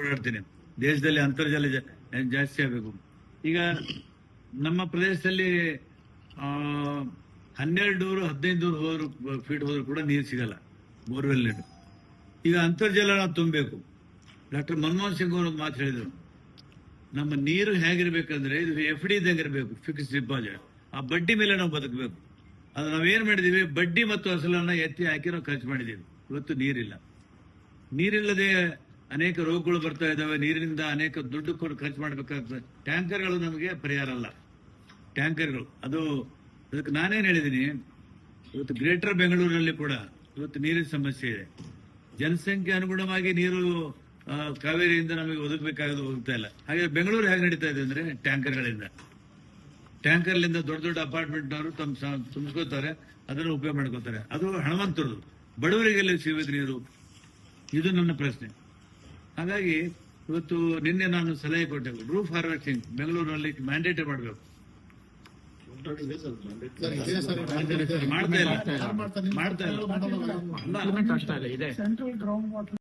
ಓಡಾಡ್ತೀನಿ. ದೇಶದಲ್ಲಿ ಅಂತರ್ಜಲ ಜಾಸ್ತಿ ಆಗಬೇಕು. ಈಗ ನಮ್ಮ ಪ್ರದೇಶದಲ್ಲಿ ಹನ್ನೆರಡು ನೂರು ಹದಿನೈದು ನೂರು ಹೋದ್ರು ಫೀಟ್ ಹೋದ್ರು ಕೂಡ ನೀರು ಸಿಗಲ್ಲ, ಬೋರ್ವೆಲ್ ನೀರು. ಈಗ ಅಂತರ್ಜಲ ನಾವು ತುಂಬಬೇಕು. ಡಾಕ್ಟರ್ ಮನಮೋಹನ್ ಸಿಂಗ್ ಅವರು ಮಾತು ಹೇಳಿದರು. ನಮ್ಮ ನೀರು ಹೇಗಿರ್ಬೇಕಂದ್ರೆ, ಇದು ಎಫ್ ಡಿ ಇದ್ದಂಗೆ ಫಿಕ್ಸ್ ಡಿಪಾಸಿಟ್ ಆ ಬಡ್ಡಿ ಮೇಲೆ ನಾವು ಬದುಕಬೇಕು. ಅದು ನಾವೇನ್ ಮಾಡಿದೀವಿ, ಬಡ್ಡಿ ಮತ್ತು ಅಸಲನ್ನ ಎತ್ತಿ ಹಾಕಿ ನಾವು ಖರ್ಚು ಮಾಡಿದೀವಿ. ಇವತ್ತು ನೀರಿಲ್ಲ. ನೀರಿಲ್ಲದೆ ಅನೇಕ ರೋಗಗಳು ಬರ್ತಾ ಇದ್ದಾವೆ, ನೀರಿನಿಂದ ಅನೇಕ ದುಡ್ಡು ಕೊಟ್ಟು ಖರ್ಚು ಮಾಡಬೇಕಾಗ್ತದೆ. ಟ್ಯಾಂಕರ್ಗಳು ನಮಗೆ ಪರಿಹಾರ ಅಲ್ಲ. ಟ್ಯಾಂಕರ್ಗಳು. ಅದು, ಅದಕ್ಕೆ ನಾನೇನು ಹೇಳಿದ್ದೀನಿ, ಇವತ್ತು ಗ್ರೇಟರ್ ಬೆಂಗಳೂರಿನಲ್ಲಿ ಕೂಡ ಇವತ್ತು ನೀರಿನ ಸಮಸ್ಯೆ ಇದೆ. ಜನಸಂಖ್ಯೆ ಅನುಗುಣವಾಗಿ ನೀರು ಕಾವೇರಿಯಿಂದ ನಮಗೆ ಒದಗಬೇಕಾಗೋದು ಹೋಗ್ತಾ ಇಲ್ಲ. ಹಾಗೆ ಬೆಂಗಳೂರು ಹೇಗೆ ನಡೀತಾ ಇದೆ ಅಂದ್ರೆ ಟ್ಯಾಂಕರ್ಗಳಿಂದ. ಟ್ಯಾಂಕರ್ಲಿಂದ ದೊಡ್ಡ ದೊಡ್ಡ ಅಪಾರ್ಟ್ಮೆಂಟ್ ಅವರು ತಮ್ಮ ತುಂಬಿಸ್ಕೋತಾರೆ ಅದನ್ನು ಉಪಯೋಗ ಮಾಡ್ಕೋತಾರೆ ಅದು ಹಣವಂತರದು. ಬಡವರಿಗೆಲ್ಲ ಸಿಗಬೇಕು ನೀರು. ಇದು ನನ್ನ ಪ್ರಶ್ನೆ. ಹಾಗಾಗಿ ಇವತ್ತು ನಿನ್ನೆ ನಾನು ಸಲಹೆ ಕೊಟ್ಟೆ. ರೂಫ್ ಹಾರ್ವೆಸ್ಟಿಂಗ್ ಬೆಂಗಳೂರಿನಲ್ಲಿ ಮ್ಯಾಂಡೇಟ್ ಮಾಡಬೇಕು. ಮಾಡ್ತಾ ಇಲ್ಲ ಮಾಡ್ತಾ ಇಲ್ಲ